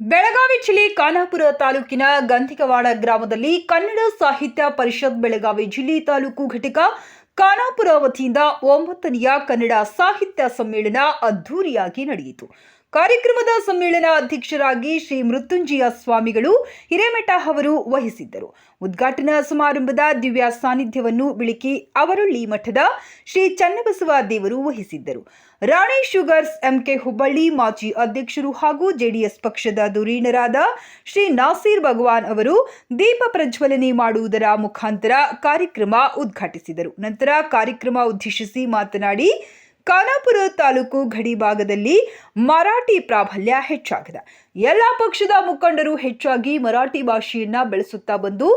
ಬೆಳಗಾವಿ ಜಿಲ್ಲೆ ಖಾನಾಪುರ ತಾಲೂಕಿನ ಗಂಧಿಕವಾಡ ಗ್ರಾಮದಲ್ಲಿ ಕನ್ನಡ ಸಾಹಿತ್ಯ ಪರಿಷತ್ ಬೆಳಗಾವಿ ಜಿಲ್ಲೆ ತಾಲೂಕು ಘಟಕ ಖಾನಾಪುರ ವತಿಯಿಂದ ಒಂಬತ್ತನೆಯ ಕನ್ನಡ ಸಾಹಿತ್ಯ ಸಮ್ಮೇಳನ ಅದ್ಧೂರಿಯಾಗಿ ನಡೆಯಿತು. ಕಾರ್ಯಕ್ರಮದ ಸಮ್ಮೇಳನ ಅಧ್ಯಕ್ಷರಾಗಿ ಶ್ರೀ ಮೃತ್ಯುಂಜಯ ಸ್ವಾಮಿಗಳು ಹಿರೇಮಠ ಅವರು ವಹಿಸಿದ್ದರು. ಉದ್ಘಾಟನಾ ಸಮಾರಂಭದ ದಿವ್ಯ ಸಾನ್ನಿಧ್ಯವನ್ನು ಬಿಳಿಕಿ ಅವರಳ್ಳಿ ಮಠದ ಶ್ರೀ ಚನ್ನಬಸವ ದೇವರು ವಹಿಸಿದ್ದರು. ರಾಣಿ ಶುಗರ್ಸ್ ಎಂಕೆ ಹುಬ್ಬಳ್ಳಿ ಮಾಜಿ ಅಧ್ಯಕ್ಷರು ಹಾಗೂ ಜೆಡಿಎಸ್ ಪಕ್ಷದ ಧುರೀಣರಾದ ಶ್ರೀ ನಾಸೀರ್ ಭಗವಾನ್ ಅವರು ದೀಪ ಪ್ರಜ್ವಲನೆ ಮಾಡುವುದರ ಮುಖಾಂತರ ಕಾರ್ಯಕ್ರಮ ಉದ್ಘಾಟಿಸಿದರು. ನಂತರ ಕಾರ್ಯಕ್ರಮ ಉದ್ದೇಶಿಸಿ ಮಾತನಾಡಿ ಖಾನಾಪುರ ತಾಲೂಕು ಗಡಿ ಭಾಗದಲ್ಲಿ ಮರಾಠಿ ಪ್ರಾಬಲ್ಯ ಹೆಚ್ಚಾಗಿದೆ. ಎಲ್ಲ ಪಕ್ಷದ ಮುಖಂಡರು ಹೆಚ್ಚಾಗಿ ಮರಾಠಿ ಭಾಷೆಯನ್ನ ಬೆಳೆಸುತ್ತಾ ಬಂದು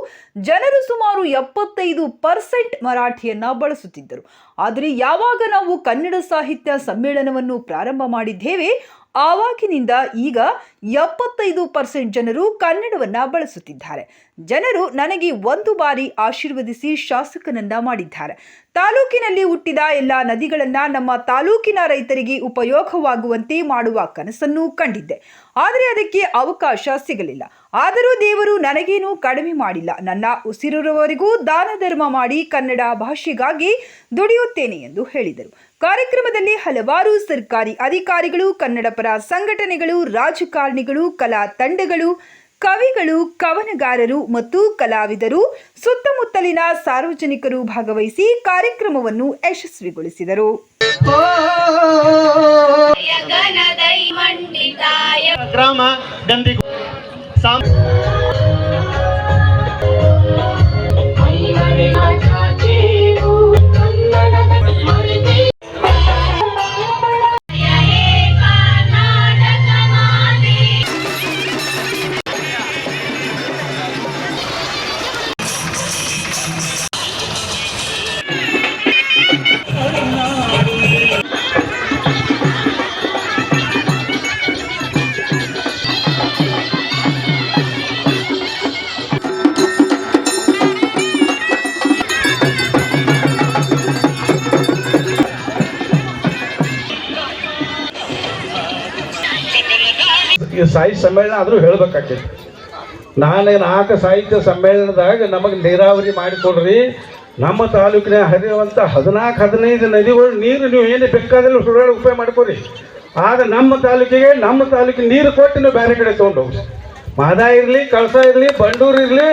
ಜನರು ಸುಮಾರು ಎಪ್ಪತ್ತೈದು ಪರ್ಸೆಂಟ್ ಮರಾಠಿಯನ್ನ ಬಳಸುತ್ತಿದ್ದರು. ಆದರೆ ಯಾವಾಗ ನಾವು ಕನ್ನಡ ಸಾಹಿತ್ಯ ಸಮ್ಮೇಳನವನ್ನು ಪ್ರಾರಂಭ ಮಾಡಿದ್ದೇವೆ, ಆವಾಗಿನಿಂದ ಈಗ ಎಪ್ಪತ್ತೈದು ಪರ್ಸೆಂಟ್ ಜನರು ಕನ್ನಡವನ್ನ ಬಳಸುತ್ತಿದ್ದಾರೆ. ಜನರು ನನಗೆ ಒಂದು ಬಾರಿ ಆಶೀರ್ವದಿಸಿ ಶಾಸಕನನ್ನ ಮಾಡಿದ್ದಾರೆ. ತಾಲೂಕಿನಲ್ಲಿ ಹುಟ್ಟಿದ ಎಲ್ಲ ನದಿಗಳನ್ನು ನಮ್ಮ ತಾಲೂಕಿನ ರೈತರಿಗೆ ಉಪಯೋಗವಾಗುವಂತೆ ಮಾಡುವ ಕನಸನ್ನು ಕಂಡಿದ್ದೆ. ಆದರೆ ಅದಕ್ಕೆ ಅವಕಾಶ ಸಿಗಲಿಲ್ಲ. ಆದರೂ ದೇವರು ನನಗೇನು ಕಡಿಮೆ ಮಾಡಿಲ್ಲ. ನನ್ನ ಉಸಿರಿರುವವರೆಗೂ ದಾನ ಧರ್ಮ ಮಾಡಿ ಕನ್ನಡ ಭಾಷೆಗಾಗಿ ದುಡಿಯುತ್ತೇನೆ ಎಂದು ಹೇಳಿದರು. ಕಾರ್ಯಕ್ರಮದಲ್ಲಿ ಹಲವಾರು ಸರ್ಕಾರಿ ಅಧಿಕಾರಿಗಳು ಕನ್ನಡ ಪರ ಸಂಘಟನೆಗಳು, ರಾಜಕಾರಣಿಗಳು, ಕಲಾ ತಂಡಗಳು ಕವಿಗಳು ಕವನಗಾರರು ಮತ್ತು ಕಲಾವಿದರು ಸುತ್ತಮುತ್ತಲಿನ ಸಾರ್ವಜನಿಕರು ಭಾಗವಹಿಸಿ ಕಾರ್ಯಕ್ರಮವನ್ನು ಯಶಸ್ವಿಗೊಳಿಸಿದರು. ಗ್ರಾಮ ಈ ಸಾಹಿತ್ಯ ಸಮ್ಮೇಳನ ಆದರೂ ಹೇಳ್ಬೇಕಾಗ್ತೈತಿ ನಾನು ನಾಲ್ಕು ಸಾಹಿತ್ಯ ಸಮ್ಮೇಳನದಾಗ ನಮಗೆ ನೀರಾವರಿ ಮಾಡಿಕೊಡ್ರಿ. ನಮ್ಮ ತಾಲೂಕಿನ ಹರಿಯುವಂಥ ಹದಿನಾಲ್ಕು, ಹದಿನೈದು ನದಿಗಳು ನೀರು ನೀವು ಏನು ಬೇಕಾದಲ್ಲಿ ಸುಡೋಣ ಉಪಯೋಗ ಮಾಡ್ಕೊರಿ. ಆಗ ನಮ್ಮ ತಾಲೂಕಿಗೆ ನಮ್ಮ ತಾಲೂಕಿನ ನೀರು ಕೊಟ್ಟು ನೀವು ಬೇರೆ ಕಡೆ ತೊಗೊಂಡು ಮಾದ ಇರಲಿ, ಕಳಸ ಇರಲಿ, ಬಂಡೂರು ಇರಲಿ